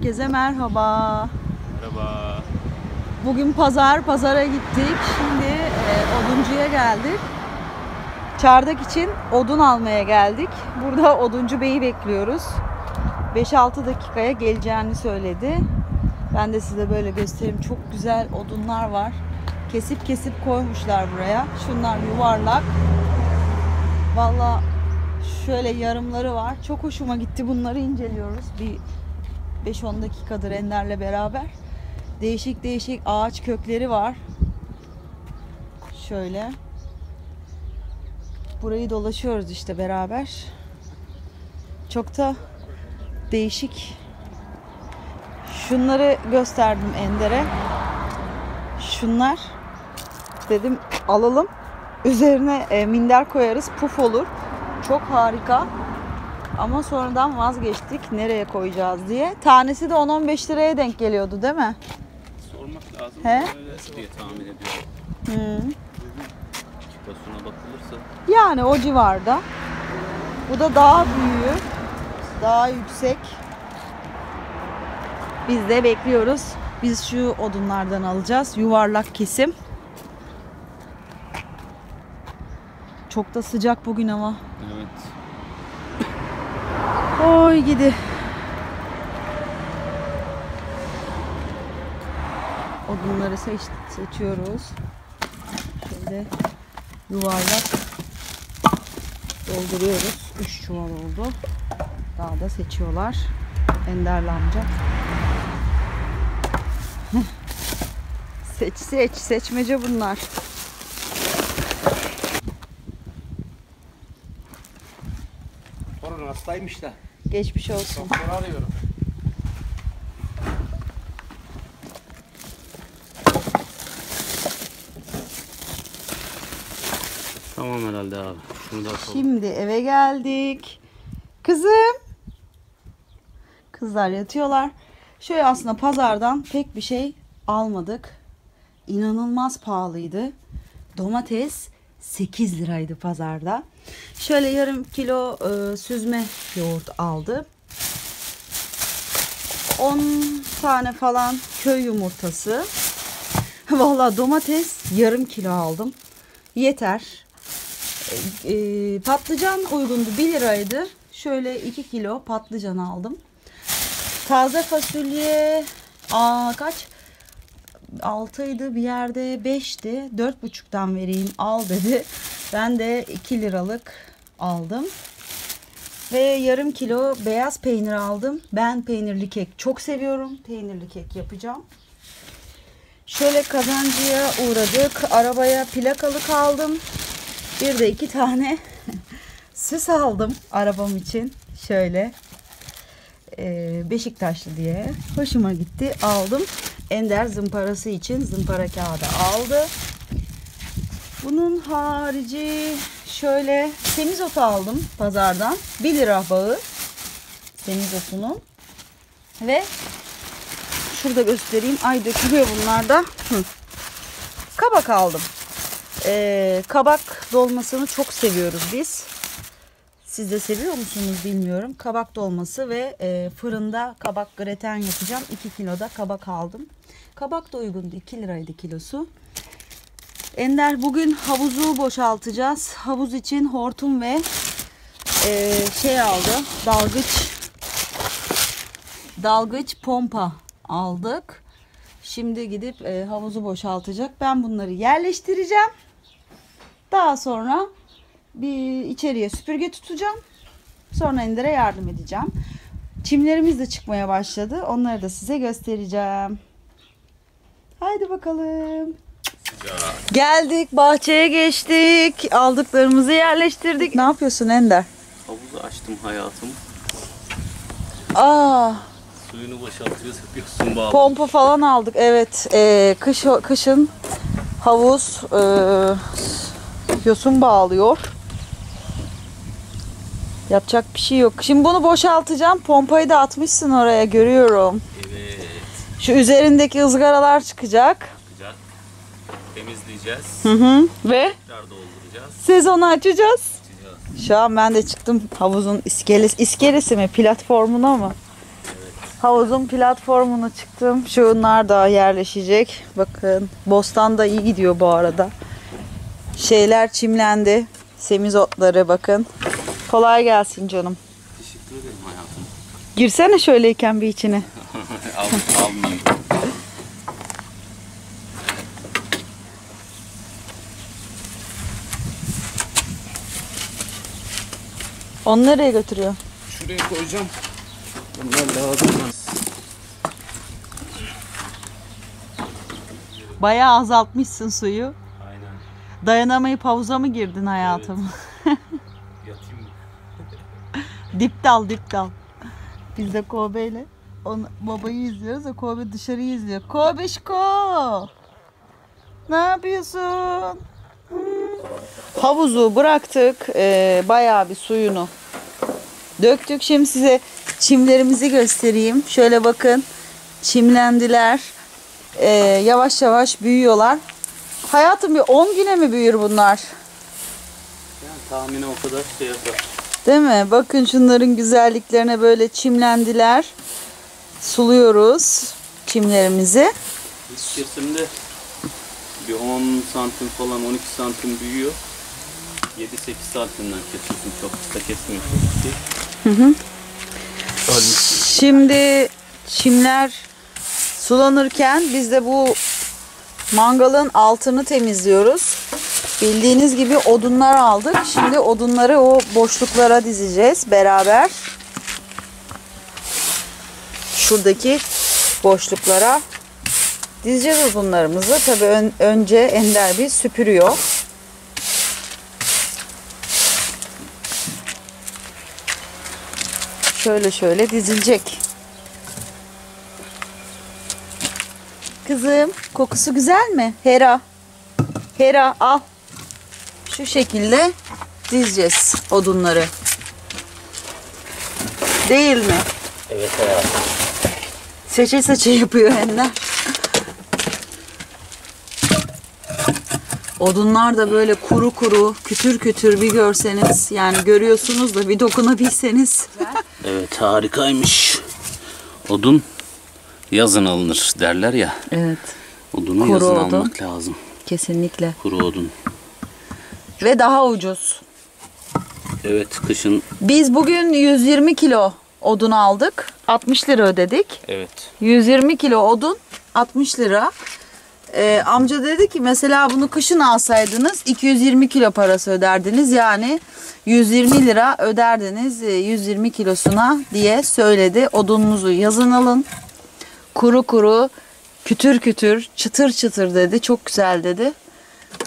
Herkese merhaba. Merhaba. Bugün pazar, pazara gittik. Şimdi e, oduncuya geldik. Çardak için odun almaya geldik. Burada oduncu beyi bekliyoruz. 5-6 dakikaya geleceğini söyledi. Ben de size böyle göstereyim. Çok güzel odunlar var. Kesip kesip koymuşlar buraya. Şunlar yuvarlak. Valla şöyle yarımları var. Çok hoşuma gitti. Bunları inceliyoruz. Bir 5-10 dakikadır Ender'le beraber. Değişik değişik ağaç kökleri var. Şöyle. Burayı dolaşıyoruz işte beraber. Çok da değişik. Şunları gösterdim Ender'e. Şunlar dedim alalım. Üzerine e, minder koyarız. Puf olur. Çok harika. Ama sonradan vazgeçtik nereye koyacağız diye. Tanesi de 10-15 liraya denk geliyordu değil mi? Sormak lazım. He? Öyle diye tahmin ediyorum. Hı. Kilosuna bakılırsa. Yani o civarda. Bu da daha büyüğü. Daha yüksek. Biz de bekliyoruz. Biz şu odunlardan alacağız. Yuvarlak kesim. Çok da sıcak bugün ama. Evet. Oy gidi. Odunları seç, seçiyoruz. Şöyle yuvarlak dolduruyoruz. 3 çuval oldu. Daha da seçiyorlar. Enderli amca. Seç seç. Seçmece bunlar. Torun hastaymış da. Geçmiş olsun. Doktor arıyorum. Tamam herhalde abi. Şunu da atalım. Şimdi eve geldik. Kızım. Kızlar yatıyorlar. Şöyle aslında pazardan pek bir şey almadık. İnanılmaz pahalıydı. Domates 8 liraydı pazarda. Şöyle yarım kilo e, süzme yoğurt aldı. 10 tane falan köy yumurtası. Vallahi domates yarım kilo aldım. Yeter. E, patlıcan uygundu 1 liraydı. Şöyle 2 kilo patlıcan aldım. Taze fasulye aa, kaç? 6'ydı bir yerde 5'ti. 4,5'tan vereyim al dedi. Ben de 2 liralık aldım. Ve yarım kilo beyaz peynir aldım. Ben peynirli kek çok seviyorum. Peynirli kek yapacağım. Şöyle kazancıya uğradık. Arabaya plakalık aldım. Bir de iki tane süs aldım arabam için. Şöyle Beşiktaşlı diye. Hoşuma gitti. Aldım. Ender zımparası için zımpara kağıdı aldı. Bunun harici şöyle semizotu aldım pazardan. 1 lira bağı semizotunun. Ve şurada göstereyim. Ay dökülüyor bunlar da. Hı. Kabak aldım. Ee, kabak dolmasını çok seviyoruz biz. Siz de seviyor musunuz bilmiyorum. Kabak dolması ve e, fırında kabak greten yapacağım. 2 kilo da kabak aldım. Kabak da uygundu. 2 liraydı kilosu. Ender bugün havuzu boşaltacağız. Havuz için hortum ve e, şey aldı. Dalgıç dalgıç pompa aldık. Şimdi gidip e, havuzu boşaltacak. Ben bunları yerleştireceğim. Daha sonra bir içeriye süpürge tutacağım. Sonra Ender'e yardım edeceğim. Çimlerimiz de çıkmaya başladı. Onları da size göstereceğim. Haydi bakalım. Geldik bahçeye geçtik. Aldıklarımızı yerleştirdik. Ne yapıyorsun Ender? Havuzu açtım hayatım. Aa, Suyunu boşaltıyoruz. Yapıyorsun bağlı. pompa falan aldık. Evet, e, kış kışın havuz e, yosun bağlıyor. Yapacak bir şey yok. Şimdi bunu boşaltacağım. Pompayı da atmışsın oraya görüyorum. Evet. Şu üzerindeki ızgaralar çıkacak. Güzel. Temizleyeceğiz. Hı hı. Ve Tekrar dolduracağız. sezonu açacağız. Açacağız. Şu an ben de çıktım havuzun iskelesi, iskelesi mi platformuna mı? Havuzun platformuna çıktım. Şunlar da yerleşecek. Bakın bostan da iyi gidiyor bu arada. Şeyler çimlendi. Semizotları bakın. Kolay gelsin canım. Teşekkür ederim hayatım. Girsene şöyleyken bir içine. Al, almayayım. Onu nereye götürüyor? Şuraya koyacağım. Bunlar lazım. Bayağı azaltmışsın suyu. Aynen. Dayanamayıp havuza mı girdin hayatım? Mı? dip dal dip dal. Biz de Kobe ile onu, babayı izliyoruz da Kobe dışarıyı izliyor. Kobeşko! Ne yapıyorsun? Havuzu bıraktık. Ee, bayağı bir suyunu döktük. Şimdi size çimlerimizi göstereyim. Şöyle bakın. Çimlendiler. Ee, yavaş yavaş büyüyorlar. Hayatım bir 10 güne mi büyür bunlar? Yani tahmini o kadar şey yapar. Değil mi? Bakın şunların güzelliklerine böyle çimlendiler. Suluyoruz çimlerimizi. İlk kesimde bir 10 santim falan 12 santim büyüyor. 7-8 santimden kesiyorsun çok kısa kesmiyorsun. Şimdi çimler sulanırken biz de bu mangalın altını temizliyoruz. Bildiğiniz gibi odunlar aldık. Şimdi odunları o boşluklara dizeceğiz beraber. Şuradaki boşluklara dizeceğiz odunlarımızı. Tabii ön- önce Ender bir süpürüyor. Şöyle şöyle dizilecek. Kızım kokusu güzel mi? Hera. Hera al. Şu şekilde dizeceğiz odunları. Değil mi? Evet hayatım. Seçe seçe yapıyor Ender. Odunlar da böyle kuru kuru, kütür kütür bir görseniz. Yani görüyorsunuz da bir dokunabilseniz. Evet harikaymış. Odun yazın alınır derler ya. Evet, Odunu Kuru yazın odun. almak lazım. kesinlikle. Kuru odun. Ve daha ucuz. Evet kışın Biz bugün 120 kilo odun aldık. 60 lira ödedik. evet 120 kilo odun 60 lira. Ee, amca dedi ki mesela bunu kışın alsaydınız 220 kilo parası öderdiniz. Yani 120 lira öderdiniz e, 120 kilosuna diye söyledi. Odununuzu yazın alın. Kuru kuru, kütür kütür, çıtır çıtır dedi. Çok güzel dedi.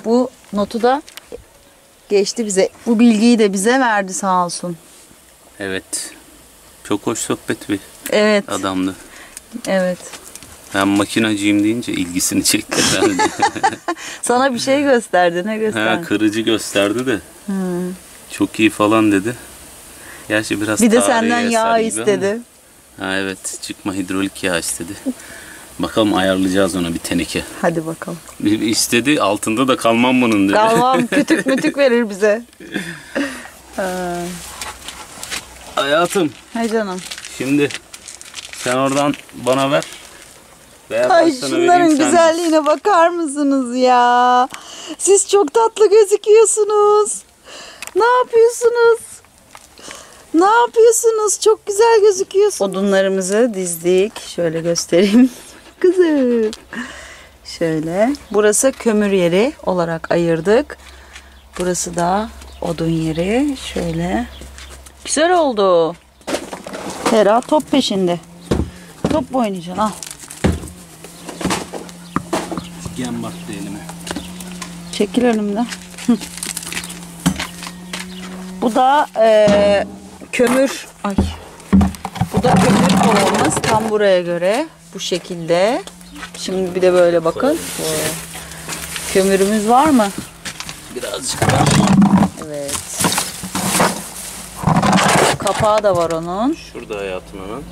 Bu notu da geçti bize. Bu bilgiyi de bize verdi sağ olsun. evet. Çok hoş sohbet bir Evet, adamdı. evet. Ben makinacıyım deyince ilgisini çekti herhalde. Sana bir şey gösterdi. Ne ha, gösterdi? kırıcı gösterdi de. Çok iyi falan dedi. Gerçi biraz Bir de senden yağ istedi. ama- Ha evet çıkma hidrolik yağ istedi. Bakalım ayarlayacağız ona bir teneke. Hadi bakalım. Bir istedi altında da kalmam bunun dedi. Kalmam kütük mütük verir bize. Ha, Hayatım Hay canım. şimdi sen oradan bana ver. Veya Ay sana şunların vereyim, sen- güzelliğine bakar mısınız ya? Siz çok tatlı gözüküyorsunuz. Ne yapıyorsunuz? Ne yapıyorsunuz? Çok güzel gözüküyorsunuz. Odunlarımızı dizdik. Şöyle göstereyim. Kızım. Şöyle. Burası kömür yeri olarak ayırdık. Burası da odun yeri. Şöyle. Güzel oldu. Hera top peşinde. Top oynayacaksın? Al. Gem battı elime. Çekil önümden. Bu da eee, kömür. Ay. Bu da kömür kovamız tam buraya göre. Bu şekilde. Şimdi bir de böyle bakın. Kömürümüz var mı? Birazcık daha. Evet. Kapağı da var onun. Şurada hayatım hemen.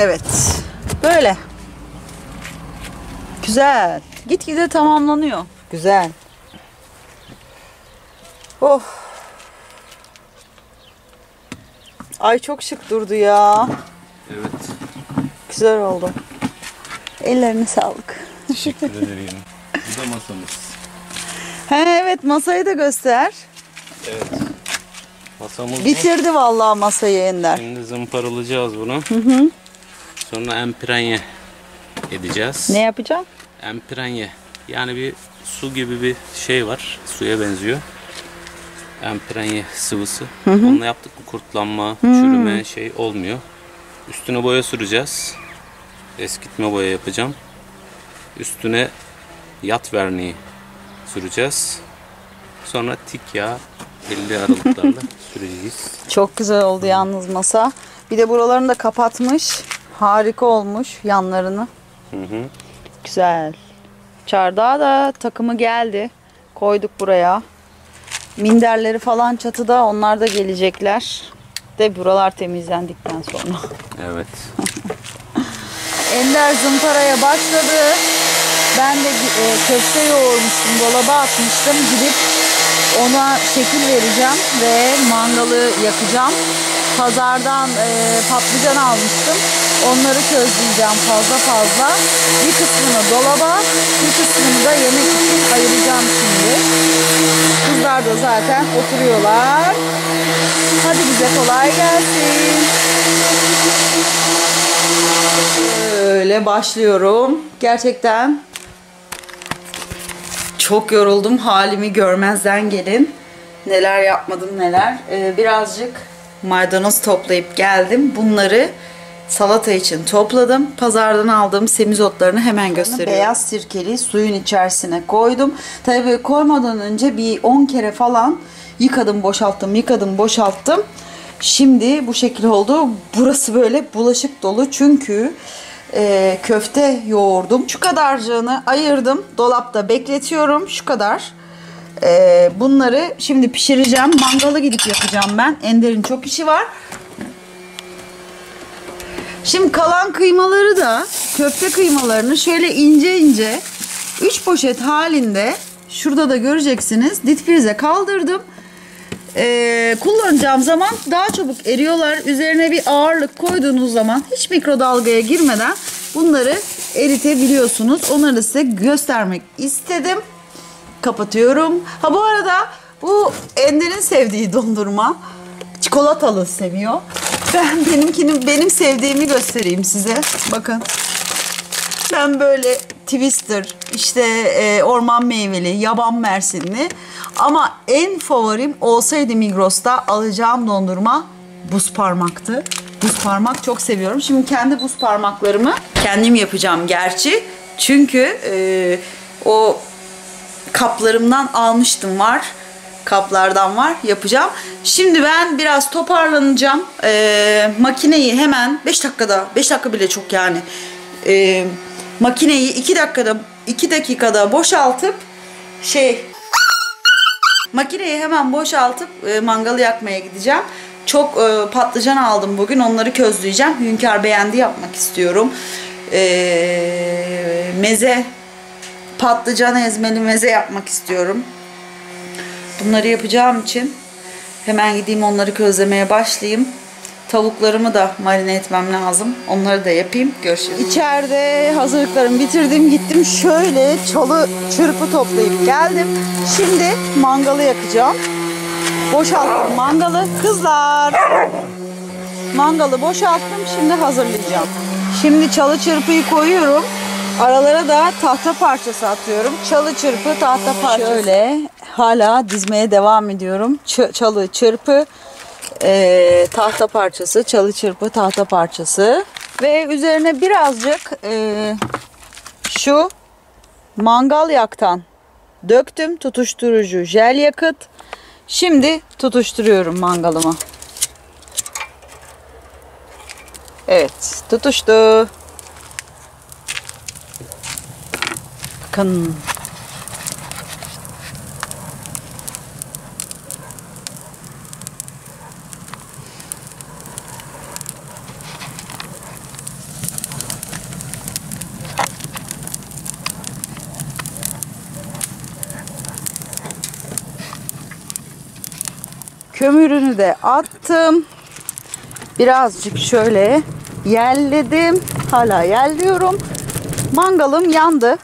Evet. Böyle. Güzel. Gitgide tamamlanıyor. Güzel. Oh. Ay çok şık durdu ya. Evet. Güzel oldu. Ellerine sağlık. Teşekkür ederim. Bu da masamız. He evet masayı da göster. Evet. Masamız bu. Bitirdi vallahi masayı Ender. Şimdi zımparalayacağız bunu. Sonra emprenye edeceğiz. Ne yapacağım? Emprenye. Yani bir su gibi bir şey var. Suya benziyor. Emprenye sıvısı. Onunla yaptık mı kurtlanma, çürüme şey olmuyor. Üstüne boya süreceğiz. Eskitme boya yapacağım. Üstüne yat verniği süreceğiz. Sonra tik yağ 50 aralıklarla süreceğiz. Çok güzel oldu yalnız masa. Bir de buralarını da kapatmış. Harika olmuş yanlarını. Hı hı. Güzel. Çardağa da takımı geldi. Koyduk buraya. Minderleri falan çatıda onlar da gelecekler. De buralar temizlendikten sonra. Evet. Ender zımparaya başladı. Ben de e, köfte yoğurmuştum, dolaba atmıştım. Gidip ona şekil vereceğim ve mangalı yakacağım. Pazardan e, patlıcan almıştım. Onları közleyeceğim fazla fazla. Bir kısmını dolaba, bir kısmını da yemek için ayıracağım şimdi. Kızlar da zaten oturuyorlar. Hadi bize kolay gelsin. Böyle başlıyorum. Gerçekten çok yoruldum. Halimi görmezden gelin. Neler yapmadım neler. Ee, birazcık maydanoz toplayıp geldim. Bunları salata için topladım. Pazardan aldığım semizotlarını hemen gösteriyorum. Beyaz sirkeli suyun içerisine koydum. Tabii koymadan önce bir 10 kere falan yıkadım, boşalttım, yıkadım, boşalttım. Şimdi bu şekil oldu. Burası böyle bulaşık dolu çünkü e, köfte yoğurdum. Şu kadarcığını ayırdım. Dolapta bekletiyorum. Şu kadar. E, bunları şimdi pişireceğim. Mangala gidip yapacağım ben. Ender'in çok işi var. Şimdi kalan kıymaları da köfte kıymalarını şöyle ince ince 3 poşet halinde şurada da göreceksiniz ditfrize kaldırdım. Ee, kullanacağım zaman daha çabuk eriyorlar. Üzerine bir ağırlık koyduğunuz zaman hiç mikrodalgaya girmeden bunları eritebiliyorsunuz. Onları size göstermek istedim. Kapatıyorum. Ha bu arada bu Ender'in sevdiği dondurma. Çikolatalı seviyor. Ben benimkini benim sevdiğimi göstereyim size. Bakın. Ben böyle twister, işte e, orman meyveli, yaban mersinli. Ama en favorim olsaydı Migros'ta alacağım dondurma buz parmaktı. Buz parmak çok seviyorum. Şimdi kendi buz parmaklarımı kendim yapacağım gerçi. Çünkü e, o kaplarımdan almıştım var. Kaplardan var yapacağım. Şimdi ben biraz toparlanacağım. Ee, makineyi hemen 5 dakikada 5 dakika bile çok yani. Ee, makineyi 2 dakikada 2 dakikada boşaltıp şey makineyi hemen boşaltıp e, mangalı yakmaya gideceğim. Çok e, patlıcan aldım bugün. Onları közleyeceğim. Hünkar beğendi yapmak istiyorum. Ee, meze patlıcan ezmeli meze yapmak istiyorum. Bunları yapacağım için hemen gideyim onları közlemeye başlayayım. Tavuklarımı da marine etmem lazım. Onları da yapayım. Görüşürüz. İçeride hazırlıklarımı bitirdim. Gittim şöyle çalı çırpı toplayıp geldim. Şimdi mangalı yakacağım. Boşalttım mangalı. Kızlar. Mangalı boşalttım. Şimdi hazırlayacağım. Şimdi çalı çırpıyı koyuyorum. Aralara da tahta parçası atıyorum. Çalı çırpı tahta parçası. Şöyle hala dizmeye devam ediyorum. Ç- çalı çırpı e, tahta parçası, çalı çırpı tahta parçası ve üzerine birazcık e, şu mangal yaktan döktüm tutuşturucu jel yakıt. Şimdi tutuşturuyorum mangalımı. Evet, tutuştu. Bakın. Kömürünü de attım. birazcık şöyle yerledim. Hala yerliyorum. Mangalım yandı.